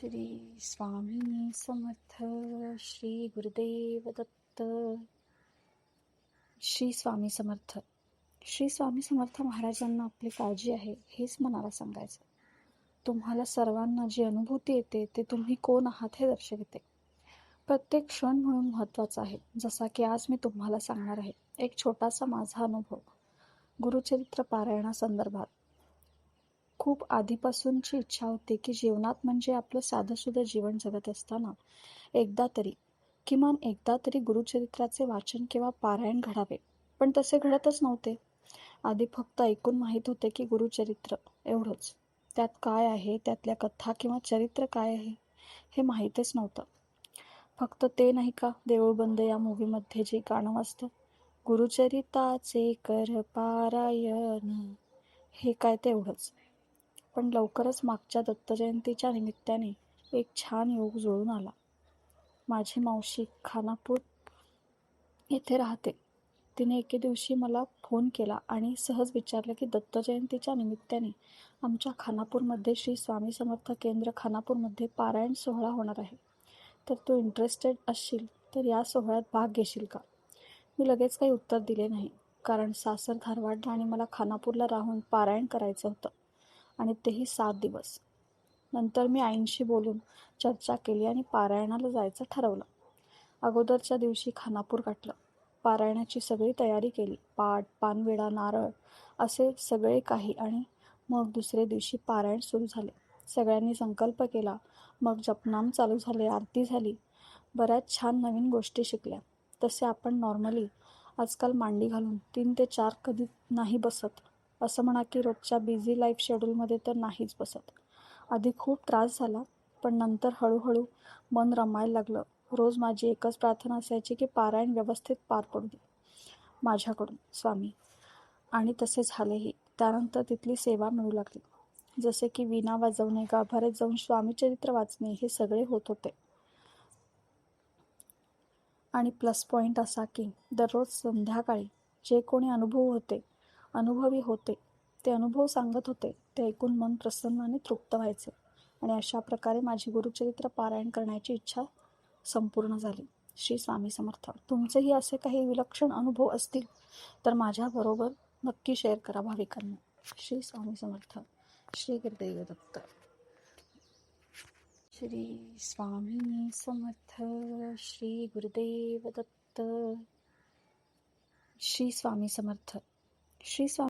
श्री स्वामी समर्थ श्री गुरुदेव दत्त श्री स्वामी समर्थ. श्री स्वामी समर्थ महाराजांना आपली काळजी आहे हेच मनाला सांगायचं. तुम्हाला सर्वांना जी अनुभूती येते ते तुम्ही कोण आहात हे दर्शविते. प्रत्येक क्षण म्हणून महत्त्वाचा आहे जसा की आज मी तुम्हाला सांगणार आहे एक छोटासा माझा अनुभव. गुरुचरित्र पारायणासंदर्भात. खूप आधीपासूनची इच्छा होती की जीवनात म्हणजे आपलं साधंसुधं जीवन जगत असताना एकदा तरी किमान एकदा तरी गुरुचरित्राचे वाचन किंवा पारायण घडावे. पण तसे घडतच नव्हते. आधी फक्त ऐकून माहीत होते की गुरुचरित्र एवढंच. त्यात काय आहे? त्यातल्या कथा किंवा चरित्र काय आहे? हे माहीतच नव्हतं. फक्त ते नाही का? देऊळबंद या मूवीमध्ये जे गाणं वाजतं. गुरुचरिताचे कर पारायण. हे काय तेवढंच पण लवकरच मागच्या दत्तजयंतीच्या निमित्ताने एक छान योग जुळून आला. माझी मावशी खानापूर येथे राहते. तिने एके दिवशी मला फोन केला आणि सहज विचारलं की दत्तजयंतीच्या निमित्ताने आमच्या खानापूरमध्ये श्री स्वामी समर्थ केंद्र खानापूरमध्ये पारायण सोहळा होणार आहे. तर तू इंटरेस्टेड असशील तर या सोहळ्यात भाग घेशील का? मी लगेच काही उत्तर दिले नाही. कारण सासर धारवाडला आणि मला खानापूरला राहून पारायण करायचं होतं. आणि तेही सात दिवस. नंतर मी आईंशी बोलून चर्चा केली आणि पारायणाला जायचं ठरवलं. अगोदरच्या दिवशी खानापूर गाठलं. पारायणाची सगळी तयारी केली. पाट पानविडा नारळ असे सगळे काही आणि मग दुसरे दिवशी पारायण सुरू झाले. सगळ्यांनी संकल्प केला. मग जपनाम चालू झाले आरती झाली. बऱ्याच छान नवीन गोष्टी शिकल्या. तसे आपण नॉर्मली आजकाल मांडी घालून तीन ते चार कधी नाही बसत. असं म्हणा की रोजच्या बिझी लाईफ शेड्यूलमध्ये तर नाहीच बसत. आधी खूप त्रास झाला पण नंतर हळूहळू मन रमायला लागलं. रोज माझी एकच प्रार्थना असायची की पारायण व्यवस्थित पार पडू दे. माझ्याकडून स्वामी. आणि तसे झालेही. त्यानंतर तिथली सेवा मिळू लागली. जसे की विना वाजवणे गाभाऱ्यात जाऊन स्वामीचरित्र वाचणे हे सगळे होत होते. आणि प्लस पॉईंट असा की दररोज संध्याकाळी जे कोणी अनुभव होते अनुभवी होते. ते अनुभव सांगत होते. ते ऐकून मन प्रसन्न आणि तृप्त व्हायचे. आणि अशा प्रकारे माझी गुरुचरित्र पारायण करण्याची इच्छा संपूर्ण झाली. श्री स्वामी समर्थ. तुमचेही असे काही विलक्षण अनुभव असतील तर माझ्याबरोबर नक्की शेअर करा भाविकांना. श्री स्वामी समर्थ. श्री गुरुदेव दत्त. श्री स्वामी समर्थ. श्री गुरुदेव दत्त. श्री स्वामी समर्थ. श्री स्वामी